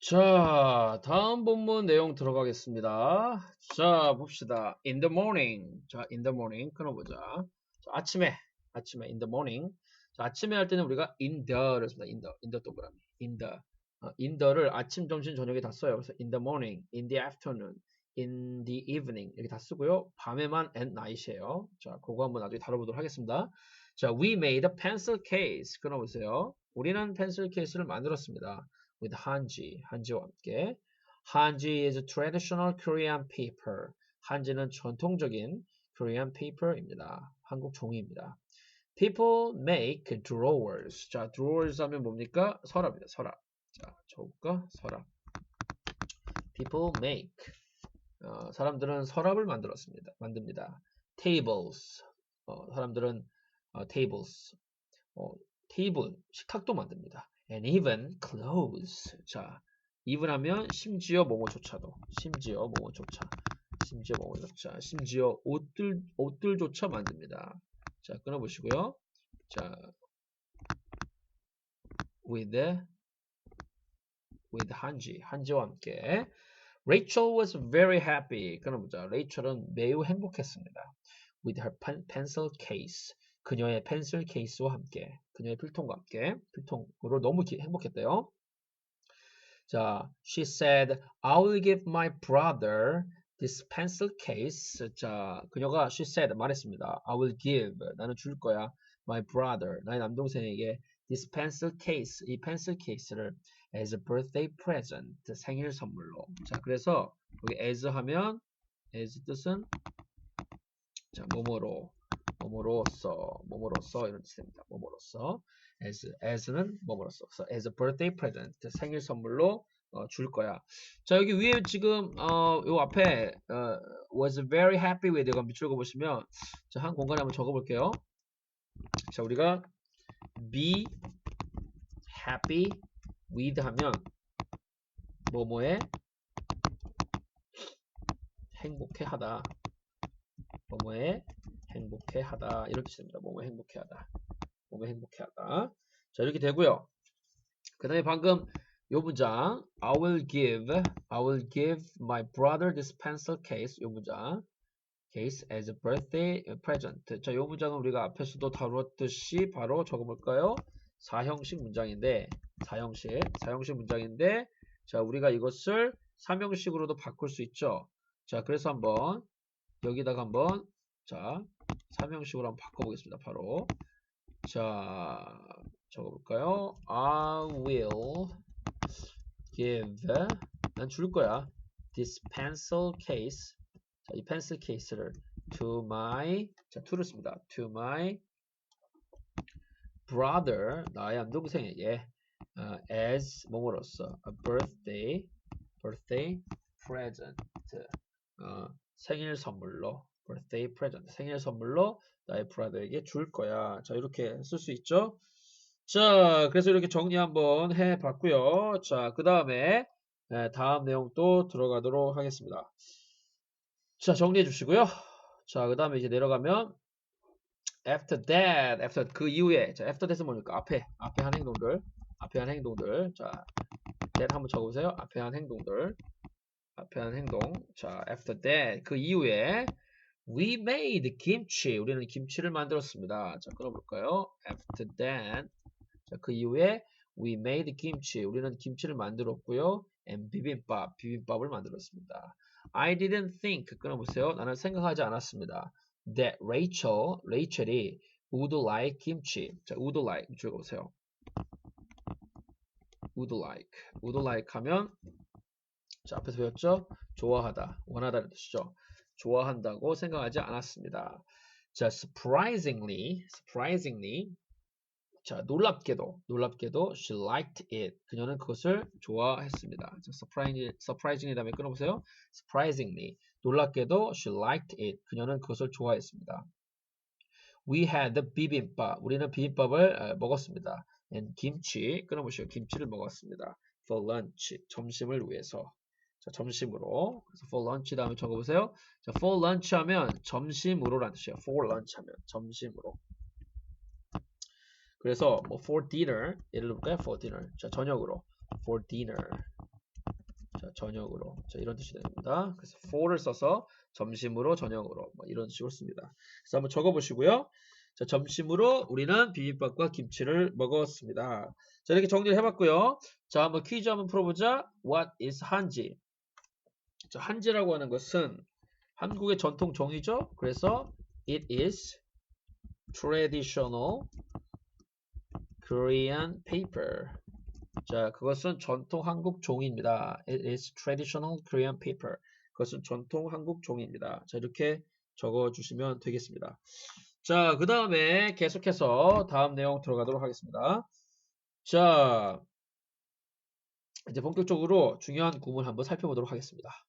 자, 다음 본문 내용 들어가겠습니다. 자, 봅시다. In the morning. 자, in the morning 끊어보자. 자, 아침에, 아침에, in the morning. 자, 아침에 할 때는 우리가 in the를 씁니다. in the, in the 동그라미. in the. 어, in the를 아침, 점심, 저녁에 다 써요. 그래서 in the morning, in the afternoon, in the evening 이렇게 다 쓰고요. 밤에만 at night이에요. 자, 그거 한번 나중에 다뤄보도록 하겠습니다. 자, we made a pencil case. 끊어보세요. 우리는 펜슬 케이스를 만들었습니다. With 한지, 한지와 함께. 한지 is a traditional Korean paper. 한지는 전통적인 Korean paper입니다. 한국 종이입니다. People make drawers. 자, drawers 하면 뭡니까? 서랍입니다. 서랍. 자, 적을까? 서랍. People make. 어, 사람들은 서랍을 만들었습니다. 만듭니다. Tables. 어, 사람들은 어, tables. 어, 테이블, 식탁도 만듭니다. And even clothes. 자, even 하면 심지어 뭐뭐조차도. 심지어 뭐뭐조차. 심지어 뭐뭐조차. 심지어 옷들, 옷들조차 만듭니다. 자, 끊어보시고요. 자, with, with 한지, 한지와 함께. Rachel was very happy. 끊어보자. 레이첼은 매우 행복했습니다. With her pen, pencil case. 그녀의 펜슬 케이스와 함께, 그녀의 필통과 함께, 필통으로 너무 기, 행복했대요. 자, she said, I will give my brother this pencil case. 자, 그녀가 she said 말했습니다. I will give, 나는 줄 거야. my brother, 나의 남동생에게 this pencil case, 이 펜슬 케이스를 as a birthday present, 생일 선물로. 자, 그래서 여기 as 하면 as 뜻은 자, 뭐뭐로 뭐뭐로써, 뭐뭐로써 이런 뜻입니다. 뭐뭐로써. as, as는. 그래서 as a birthday present, 생일 선물로 어, 줄 거야. 자, 여기 위에 지금 어, 요 앞에 어, was very happy with 이거 밑줄 그어보시면 자, 한 공간에 한번 적어볼게요. 자, 우리가 be happy with 하면 뭐뭐에 행복해하다. 뭐뭐에 행복해하다 이런 뜻입니다. 몸을 행복해하다. 몸을 행복해하다. 자 이렇게 되고요. 그 다음에 방금 요 문장 I will give I will give my brother this pencil case 요 문장 case as a birthday present 자요 문장은 우리가 앞에서도 다루었듯이 바로 적어볼까요? 사형식 문장인데 사형식 사형식 문장인데 자 우리가 이것을 삼형식으로도 바꿀 수 있죠. 자 그래서 한번 여기다가 한번 자 삼형식으로 한번 바꿔보겠습니다. 바로 자 적어볼까요? I will give 난 줄 거야. This pencil case 자, 이 펜슬 케이스를 to my 자 to를 씁니다. to my brother 나의 남동생에게 uh, as 뭐뭐로써 a birthday birthday present 어, 생일 선물로 birthday present 생일 선물로 나의 브라더에게 줄 거야. 자 이렇게 쓸 수 있죠. 자 그래서 이렇게 정리 한번 해봤고요. 자그 다음에 다음 내용 또 들어가도록 하겠습니다. 자 정리해 주시고요. 자그 다음에 이제 내려가면 after that, after 그 이후에 자 after that은 뭐니까 앞에 앞에 한 행동들 앞에 한 행동들 자 that 한번 적어보세요. 앞에 한 행동들 앞에 한 행동 자 after that 그 이후에 We made kimchi. 우리는 김치를 만들었습니다. 자, 끊어볼까요? After that. 자, 그 이후에 we made kimchi. 우리는 김치를 만들었고요. And 비빔밥. 비빔밥을 만들었습니다. I didn't think. 끊어보세요. 나는 생각하지 않았습니다. That Rachel, 레이첼이 would like kimchi. 자, would like. 적어보세요. would like. would like 하면 자, 앞에서 배웠죠? 좋아하다, 원하다는 뜻이죠. 좋아한다고 생각하지 않았습니다. 자, surprisingly, surprisingly, 자, 놀랍게도, 놀랍게도, she liked it. 그녀는 그것을 좋아했습니다. 자, surprisingly, surprisingly 다음에 끊어보세요. surprisingly, 놀랍게도, she liked it. 그녀는 그것을 좋아했습니다. We had the bibimbap. 우리는 비빔밥을 먹었습니다. And 김치, 끊어보시오. 김치를 먹었습니다. For lunch, 점심을 위해서. 자, 점심으로. 그래서 for lunch 다음에 적어보세요. 자, for lunch 하면 점심으로라는 뜻이에요. for lunch 하면 점심으로. 그래서 뭐 for dinner 예를 들어볼까요? for dinner. 자, 저녁으로. for dinner. 저녁으로. 자, 이런 뜻이 됩니다. 그래서 for를 써서 점심으로 저녁으로 뭐 이런 식으로 씁니다. 그래서 한번 적어 보시고요. 자, 점심으로 우리는 비빔밥과 김치를 먹었습니다. 자, 이렇게 정리를 해봤고요. 자, 한번 퀴즈 한번 풀어보자. What is 한지? 자, 한지라고 하는 것은 한국의 전통 종이죠. 그래서 it is traditional Korean paper. 자, 그것은 전통 한국 종이입니다. It is traditional Korean paper. 그것은 전통 한국 종이입니다. 자, 이렇게 적어 주시면 되겠습니다. 자, 그 다음에 계속해서 다음 내용 들어가도록 하겠습니다. 자, 이제 본격적으로 중요한 구문 한번 살펴보도록 하겠습니다.